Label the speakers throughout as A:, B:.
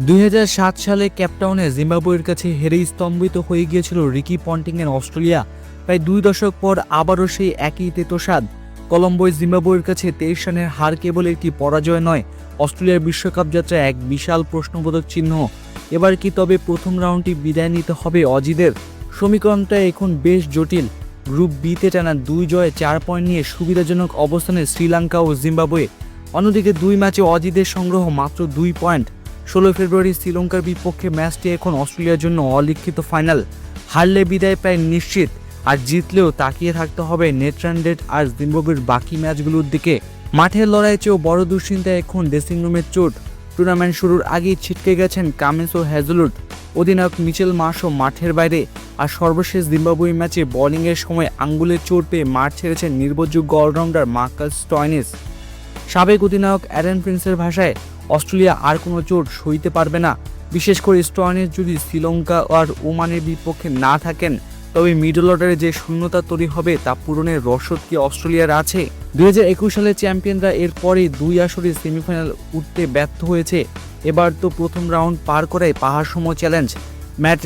A: দুই হাজার সাত সালে ক্যাপটাউনে জিম্বাবুয়ের কাছে হেরেই স্তম্ভিত হয়ে গিয়েছিল রিকি পন্টিংয়ের অস্ট্রেলিয়া। প্রায় দুই দশক পর আবারও সেই একই তেতোস্বাদ কলম্বোয় জিম্বাবুয়ের কাছে তেইশ রানের হার কেবল একটি পরাজয় নয়, অস্ট্রেলিয়ার বিশ্বকাপ যাত্রা এক বিশাল প্রশ্নবোধক চিহ্ন। এবার কি তবে প্রথম রাউন্ডটি বিদায় নিতে হবে অজিদের? সমীকরণটা এখন বেশ জটিল। গ্রুপ বিতে টানা দুই জয়ে চার পয়েন্ট নিয়ে সুবিধাজনক অবস্থানে শ্রীলঙ্কা ও জিম্বাবুয়ে। অন্যদিকে দুই ম্যাচে অজিদের সংগ্রহ মাত্র দুই পয়েন্ট। ষোলো ফেব্রুয়ারি শ্রীলঙ্কার বিপক্ষে ম্যাচটি এখন অস্ট্রেলিয়ার জন্য অলিখিত ফাইনাল। হারলে বিদায় প্রায় নিশ্চিত, আর জিতলেও তাকিয়ে থাকতে হবে নেটরান্ডেড আর জিম্বাবুয়ের বাকি ম্যাচগুলোর দিকে। মাঠের লড়াই চেয়েও বড় দুশ্চিন্তা এখন ড্রেসিং রুমের চোট। টুর্নামেন্ট শুরুর আগেই ছিটকে গেছেন কামেন্স ও হ্যাজলুট অধিনায়ক মিচেল মার্শও মাঠের বাইরে, আর সর্বশেষ জিম্বাবুয়ে ম্যাচে বোলিংয়ের সময় আঙ্গুলের চোট পেয়ে মাঠ ছেড়েছেন নির্ভরযোগ্য অলরাউন্ডার মার্কাস স্টয়নিস। সাবেক অধিনায়ক অ্যারেন প্রিন্সের ভাষায় অস্ট্রেলিয়া আর কোনো চোট সইতে পারবে না। বিশেষ করে স্টোয়ানের যদি শ্রীলঙ্কা আর ওমানের বিপক্ষে না থাকেন, তবে মিডল অর্ডারে যে শূন্যতা তৈরি হবে তা পূরণের রসদ কি অস্ট্রেলিয়ার আছে? দুই হাজার একুশ সালের চ্যাম্পিয়নরা এরপরে দুই আসরে সেমিফাইনাল উঠতে ব্যর্থ হয়েছে। এবার তো প্রথম রাউন্ড পার করাই পাহাড়সম চ্যালেঞ্জ। ম্যাট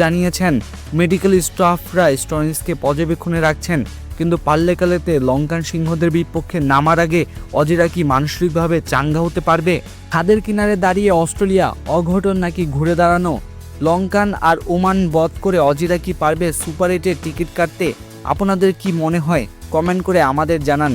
A: জানিয়েছেন মেডিকেল স্টাফরা স্টনিসকে পর্যবেক্ষণে রাখছেন, কিন্তু পাল্লেকালেতে লঙ্কান সিংহদের বিপক্ষে নামার আগে অজিরা কি মানসিকভাবে চাঙ্গা হতে পারবে? খাদের কিনারে দাঁড়িয়ে অস্ট্রেলিয়া অঘটন নাকি ঘুরে দাঁড়ানো? লঙ্কান আর ওমান বধ করে অজিরা কি পারবে সুপার এইটের টিকিট কাটতে? আপনাদের কি মনে হয়? কমেন্ট করে আমাদের জানান।